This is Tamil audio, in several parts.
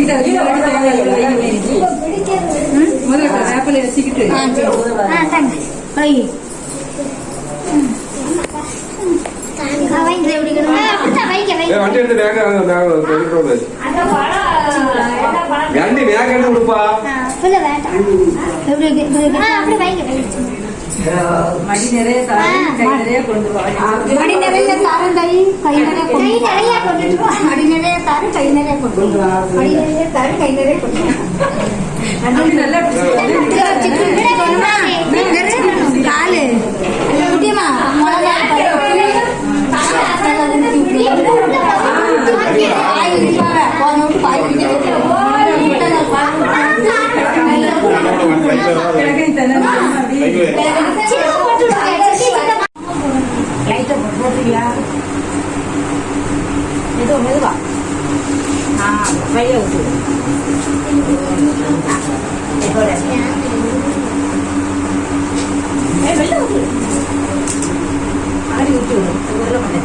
வச்சுக்கிட்டு முதல்ல வேப்பிலை வச்சுக்கிட்டு வண்டி வேக கொடுப்பா மடி நிறைய கை நிறைய கொண்டு வா. மடி நிறைய தாரம் கை நிறைய கை நிறைய கொண்டுட்டு வா. மடி நிறைய தாரம் கை நிறைய கொண்டு வா. மடி நிறைய தாரம் கை 啊，还有是，哎，过来，哎，没有是，哪里有酒？我来了嘛嘞。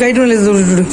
കയറ്റുമല്ലേ ഇത് തൊട്ടിട്ടുണ്ട്